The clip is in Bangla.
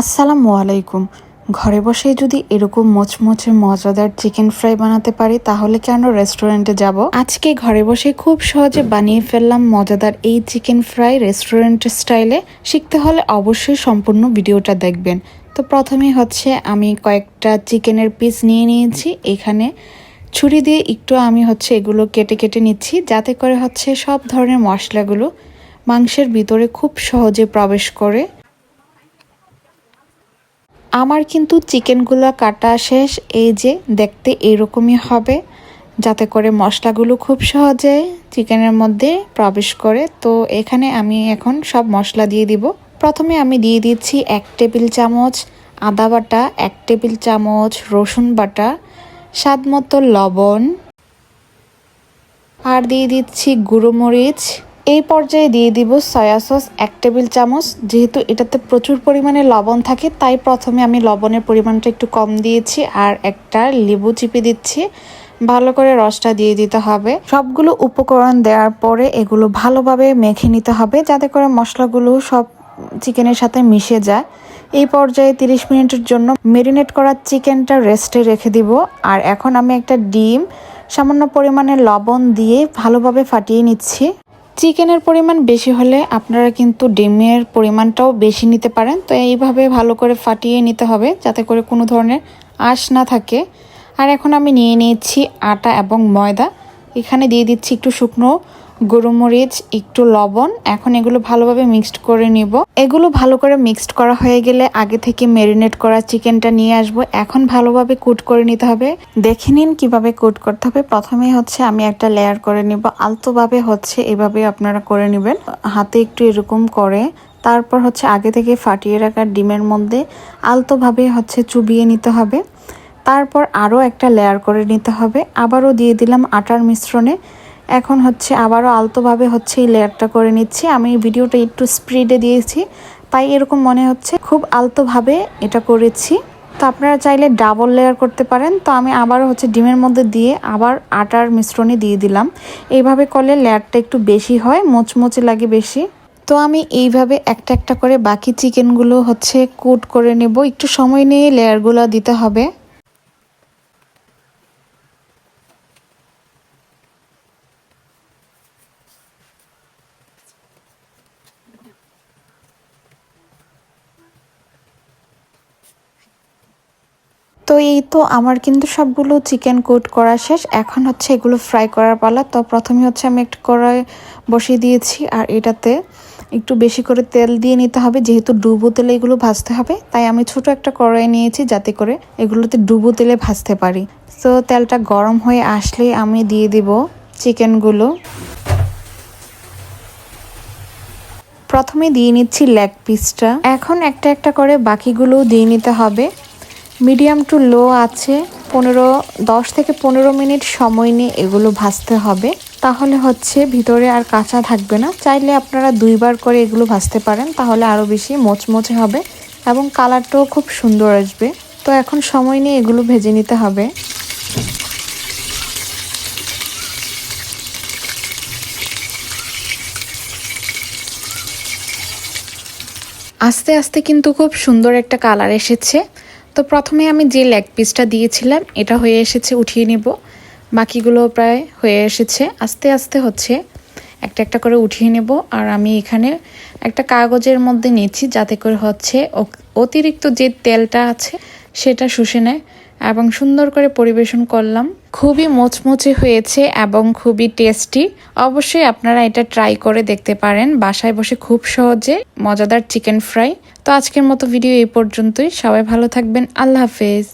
আসসালামু আলাইকুম। ঘরে বসে যদি এরকম মোচমোচে মজাদার চিকেন ফ্রাই বানাতে পারি, তাহলে কেন রেস্টুরেন্টে যাব? আজকে ঘরে বসে খুব সহজে বানিয়ে ফেললাম মজাদার এই চিকেন ফ্রাই রেস্টুরেন্ট স্টাইলে। শিখতে হলে অবশ্যই সম্পূর্ণ ভিডিওটা দেখবেন। তো প্রথমেই হচ্ছে আমি কয়েকটা চিকেনের পিস নিয়ে নিয়েছি। এখানে ছুরি দিয়ে একটু আমি হচ্ছে এগুলো কেটে কেটে নিচ্ছি, যাতে করে হচ্ছে সব ধরনের মশলাগুলো মাংসের ভিতরে খুব সহজে প্রবেশ করে। আমার কিন্তু চিকেনগুলো কাটা শেষ, এই যে দেখতে এরকমই হবে। যাতে করে মশলাগুলো খুব সহজে চিকেনের মধ্যে প্রবেশ করে। তো এখানে আমি এখন সব মশলা দিয়ে দিব। প্রথমে আমি দিয়ে দিচ্ছি এক টেবিল চামচ আদা বাটা, এক টেবিল চামচ রসুন বাটা, স্বাদ মতো লবণ। আর দিয়ে দিচ্ছি গুঁড়ো মরিচ। এই পর্যায়ে দিয়ে দিব সয়া সস এক টেবিল চামচ। যেহেতু এটাতে প্রচুর পরিমাণে লবণ থাকে, তাই প্রথমে আমি লবণের পরিমাণটা একটু কম দিয়েছি আর একটা লেবু চিপে দিচ্ছি। ভালো করে রসটা দিয়ে দিতে হবে। সবগুলো উপকরণ দেওয়ার পরে এগুলো ভালোভাবে মেখে নিতে হবে, যাতে করে মশলাগুলো সব চিকেনের সাথে মিশে যায়। এই পর্যায়ে 30 মিনিটের জন্য মেরিনেট করা চিকেনটা রেস্টে রেখে দিব। আর এখন আমি একটা ডিম, সামান্য পরিমাণে লবণ দিয়ে ভালোভাবে ফাটিয়ে নিচ্ছি। চিকেনের পরিমাণ বেশি হলে আপনারা কিন্তু ডিমের পরিমাণটাও বেশি নিতে পারেন। তো এইভাবে ভালো করে ফাটিয়ে নিতে হবে যাতে করে কোনো ধরনের আঁশ না থাকে। আর এখন আমি নিয়ে নিয়েছি আটা এবং ময়দা। এখানে দিয়ে দিচ্ছি একটু শুকনো গরুমরিচ একটু লবণ। এখন এগুলো ভালোভাবে মিক্সড করে নিব। এগুলো ভালো করে মিক্সড করা হয়ে গেলে আগে থেকে ম্যারিনেট করা চিকেনটা নিয়ে আসব। এখন ভালোভাবে কুট করে নিতে হবে। দেখে নিন কীভাবে কুট করতে হবে। প্রথমে হচ্ছে আমি একটা লেয়ার করে নিব। আলতোভাবে হচ্ছে এভাবে আপনারা করে নেবেন। হাতে একটু এরকম করে। তারপর হচ্ছে আগে থেকে ফাটিয়ে রাখা ডিমের মধ্যে আলতোভাবে হচ্ছে চুবিয়ে নিতে হবে। তারপর আরও একটা লেয়ার করে নিতে হবে। আবারও দিয়ে দিলাম আটার মিশ্রণে। এখন হচ্ছে আবারও আলতোভাবে হচ্ছে এই লেয়ারটা করে নিচ্ছি। আমি ভিডিওটা একটু স্পিডে দিয়েছি। তাই এরকম মনে হচ্ছে খুব আলতোভাবে এটা করেছি। তো আপনারা চাইলে ডাবল লেয়ার করতে পারেন। তো আমি আবারও হচ্ছে ডিমের মধ্যে দিয়ে আবার আটার মিশ্রণে দিয়ে দিলাম। এইভাবে করলে লেয়ারটা একটু বেশি হয়, মোচমোচে লাগে বেশি। তো আমি এইভাবে একটা একটা করে বাকি চিকেনগুলো হচ্ছে কুট করে নেব। একটু সময় নিয়ে লেয়ারগুলো দিতে হবে। তো এই তো আমার কিন্তু সবগুলো চিকেন কোট করা শেষ। এখন হচ্ছে এগুলো ফ্রাই করার পালা। তো প্রথমে হচ্ছে আমি একটা কড়াই বসিয়ে দিয়েছি আর এটাতে একটু বেশি করে তেল দিয়ে নিতে হবে। যেহেতু ডুবো তেলে এগুলো ভাজতে হবে, তাই আমি ছোট একটা কড়াই নিয়েছি যাতে করে এগুলোতে ডুবো তেলে ভাজতে পারি। তো তেলটা গরম হয়ে আসলে আমি দিয়ে দিব চিকেনগুলো। প্রথমে দিয়ে নিচ্ছি লেগ পিসটা। এখন একটা একটা করে বাকিগুলোও দিয়ে নিতে হবে। মিডিয়াম টু লো আছে, পনেরো, দশ থেকে পনেরো মিনিট সময় নিয়ে এগুলো ভাজতে হবে। তাহলে হচ্ছে ভিতরে আর কাঁচা থাকবে না। চাইলে আপনারা দুইবার করে এগুলো ভাজতে পারেন, তাহলে আরও বেশি মোচমোচে হবে এবং কালারটাও খুব সুন্দর আসবে। তো এখন সময় নিয়ে এগুলো ভেজে নিতে হবে। আস্তে আস্তে কিন্তু খুব সুন্দর একটা কালার এসেছে। তো প্রথমে আমি যে লেগ পিসটা দিয়েছিলাম, এটা হয়ে এসেছে, উঠিয়ে নেব। বাকিগুলো প্রায় হয়ে এসেছে। আস্তে আস্তে হচ্ছে একটা একটা করে উঠিয়ে নেব। আর আমি এখানে একটা কাগজের মধ্যে নিচ্ছি, যাতে করে হচ্ছে অতিরিক্ত যে তেলটা আছে, সেটা শুষে নেয়। এবং সুন্দর করে পরিবেশন করলাম। খুবই মোচমোচে হয়েছে এবং খুবই টেস্টি অবশ্যই আপনারা এটা ট্রাই করে দেখতে পারেন। বাসায় বসে খুব সহজে মজাদার চিকেন ফ্রাই তো আজকের মতো ভিডিও এই পর্যন্তই। সবাই ভালো থাকবেন। আল্লাহ হাফেজ।